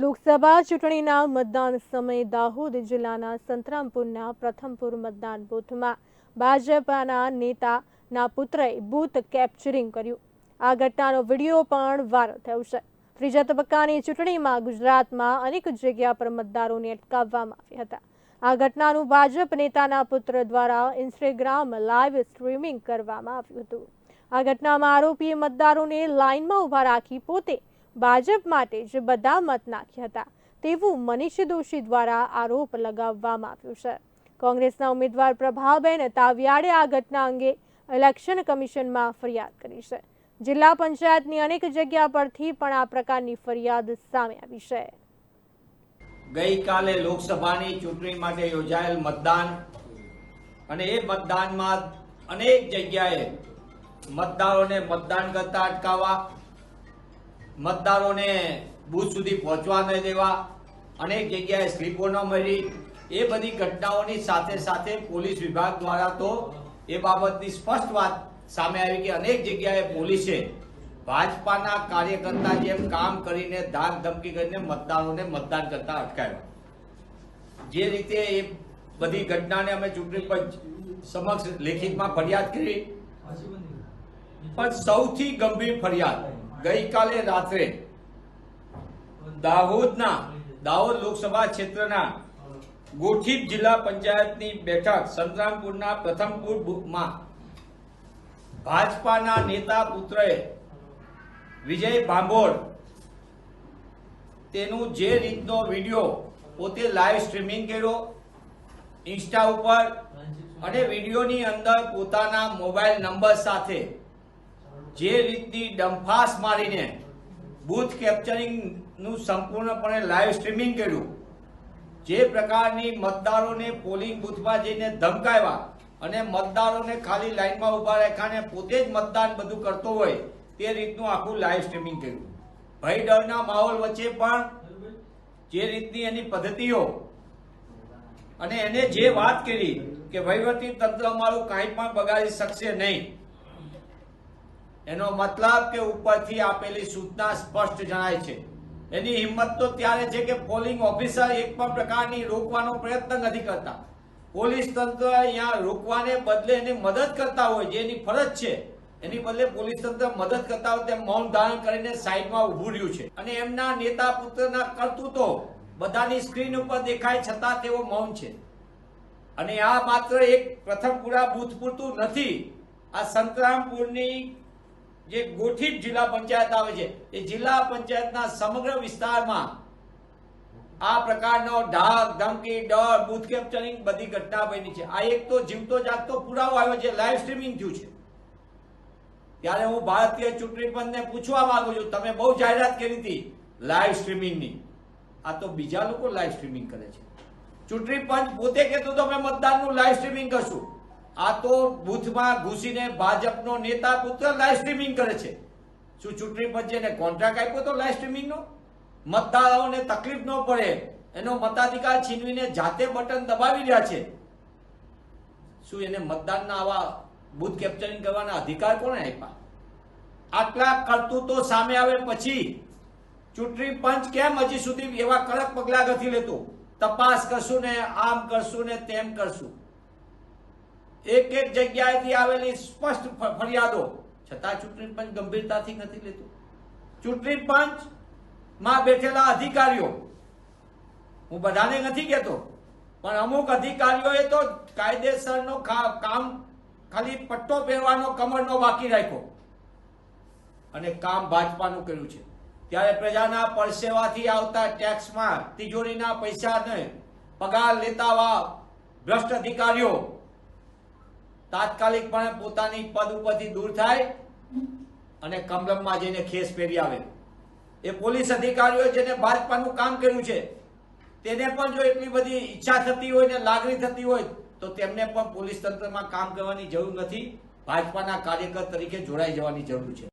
લોકસભા ચૂંટણીના મતદાન સમયે દાહોદ જિલ્લાના સંતરામપુરના પ્રથમપુર મતદાન બૂથમાં ભાજપાના નેતાના પુત્રએ બૂથ કેપ્ચરિંગ કર્યું. આ ઘટનાનો વીડિયો પણ વાયરલ થયો છે. ત્રીજા તબક્કાની ચૂંટણીમાં ગુજરાતમાં અનેક જગ્યા પર મતદારોને અટકાવવામાં આવ્યા હતા. આ ઘટનાનું ભાજપ નેતાના પુત્ર દ્વારા ઇન્સ્ટાગ્રામ લાઈવ સ્ટ્રીમિંગ કરવામાં આવ્યું હતું. આ ઘટનામાં આરોપીએ મતદારોને લાઇનમાં ઊભા રાખી પોતે ભાજપ માટે જ બધા મત નાખ્યા હતા, તેવું મનીષ દોશી દ્વારા આરોપ લગાવવામાં આવ્યો છે. કોંગ્રેસના ઉમેદવાર પ્રભાબેન તાવિયાડે આ ઘટના અંગે ઇલેક્શન કમિશનમાં ફરિયાદ કરી છે. જિલ્લા પંચાયતની અનેક જગ્યા પરથી પણ આ પ્રકારની ફરિયાદ સામે આવી છે. ગઈકાલે લોકસભાની ચૂંટણી માટે યોજાયેલ મતદાન અને એ મતદાનમાં અનેક જગ્યાએ મતદારોને મતદાન કરતા અટકાવવા મતદારોને બૂથ સુધી પહોંચવા ન દેવા, અનેક જગ્યાએ સ્લીપો ન મળી. એ બધી ઘટનાઓની સાથે સાથે પોલીસ વિભાગ દ્વારા તો એ બાબતની સ્પષ્ટ વાત સામે આવી કે અનેક જગ્યાએ પોલીસે ભાજપાના કાર્યકર્તા જેમ કામ કરીને ધાક ધમકી કરીને મતદારોને મતદાન કરતા અટકાવ્યા. જે રીતે એ બધી ઘટનાને અમે ચૂંટણી પંચ સમક્ષ લેખિતમાં ફરિયાદ કરી. પણ સૌથી ગંભીર ફરિયાદ ગઈકાલે રાત્રે દાહોદના, દાહોદ લોકસભા ક્ષેત્રના ગોઠીપ જિલ્લા પંચાયતની બેઠક સંતરામપુરના પ્રથમપુર બુકમાં ભાજપાના નેતા પુત્રએ વિજય ભાંભોળ તેનું જે રીતનો વીડિયો પોતે લાઈવ સ્ટ્રીમિંગ કર્યો ઇન્સ્ટા ઉપર અને વિડીયોની અંદર પોતાના મોબાઈલ નંબર સાથે જે રીતની ડંફાસ મારીને બૂથ કેપ્ચરિંગનું સંપૂર્ણપણે લાઈવ સ્ટ્રીમિંગ કર્યું, જે પ્રકારની મતદારોને પોલિંગ બૂથમાં જઈને ધમકાવ્યા અને મતદારોને ખાલી લાઈનમાં ઊભા રાખ્યા પોતે જ મતદાન બધું કરતો હોય તે રીતનું આખું લાઈવ સ્ટ્રીમિંગ કર્યું. ભય ડરના માહોલ વચ્ચે પણ જે રીતની એની પદ્ધતિઓ અને એને જે વાત કરી કે વહીવટી તંત્ર અમારું કાંઈ પણ બગાડી શકશે નહીં એનો મતલબ કે ઉપરથી આપેલી સૂચના સ્પષ્ટ જણાય છે. એની હિંમત તો ત્યારે છે કે પોલિંગ ઓફિસર એક પણ પ્રકારની રોકવાનો પ્રયત્ન નથી કરતા. પોલીસ તંત્ર અહીંયા રોકવાને બદલે એની મદદ કરતા હોય જે એની ફરજ છે. એની બદલે પોલીસ તંત્ર મદદ કરતા હોય તેમ મૌન ધારણ કરીને સાઈડમાં ઊભું રહ્યું છે. અને એમના નેતા પુત્રના કરતૂતો બધાની સ્ક્રીન ઉપર દેખાય છતાં તેઓ મૌન છે. અને આ માત્ર એક પ્રથમપુરા બૂથ પૂરતું નથી. આ સંતરામપુરની જે ગોઠિત જિલ્લા પંચાયત આવે છે, એ જિલ્લા પંચાયતના સમગ્ર વિસ્તારમાં આ પ્રકારનો ઢાક, ધમકી, ડર, બુથ કેપ્ચરિંગ બધી ઘટના બની છે. આ એક તો જીવતો જાગતો પુરાવો આવ્યો છે લાઈવ સ્ટ્રીમિંગ થયું છે. ત્યારે હું ભારતીય ચૂંટણી પંચને પૂછવા માંગુ છું, તમે બહુ જાહેરાત કરી હતી લાઈવ સ્ટ્રીમિંગની આ તો બીજા લોકો લાઈવ સ્ટ્રીમિંગ કરે છે. ચૂંટણી પંચ પોતે કહેતો તો અમે મતદાનનું લાઈવ સ્ટ્રીમિંગ કરશું. આ તો બુથમાં ઘૂસીને ભાજપનો નેતા પુત્ર લાઈવ સ્ટ્રીમિંગ કરે છે. શું ચૂંટણી પંચે કોન્ટ્રાક્ટ આપ્યો તો લાઈવ સ્ટ્રીમિંગનો મતદારોને તકલીફ ન પડે. એનો મતાધિકાર છીનવીને જાતે બટન દબાવી રહ્યા છે. શું એને મતદાનના આવા બુથ કેપ્ચરિંગ કરવાના અધિકાર કોને આપ્યા? આટલા કરતૂતો સામે આવે પછી ચૂંટણી પંચ કેમ હજી સુધી એવા કડક પગલા નથી લેતું? તપાસ કરશું ને આમ કરશું ને તેમ કરશું. એક એક જગ્યાએથી આવેલી સ્પષ્ટ ફરિયાદો. છતાં ચૂંટણી પંચ ગંભીરતાથી નથી લેતું. ચૂંટણી પંચમાં બેઠેલા અધિકારીઓ, હું બધાને નથી કહેતો, પણ અમુક અધિકારીઓએ તો કાયદેસરનો કામ ખાલી પટ્ટો પહેરવાનો, કમરનો બાકી રાખ્યો. અને કામ ભાજપાનું કર્યું છે. ત્યારે પ્રજાના પરસેવાથી આવતા ટેક્સમાં તિજોરીના પૈસાને પગાર લેતા ભ્રષ્ટ અધિકારીઓ તાત્કાલિકપણે પોતાની પદ ઉપરથી દૂર થાય અને કમલમમાં જઈને ખેસ પહેરી આવે. એ પોલીસ અધિકારીઓ જેને ભાજપાનું કામ કર્યું છે, તેને પણ જો એટલી બધી ઈચ્છા થતી હોય ને લાગણી થતી હોય, તો તેમને પણ પોલીસ તંત્રમાં કામ કરવાની જરૂર નથી. ભાજપાના કાર્યકર તરીકે જોડાઈ જવાની જરૂર છે.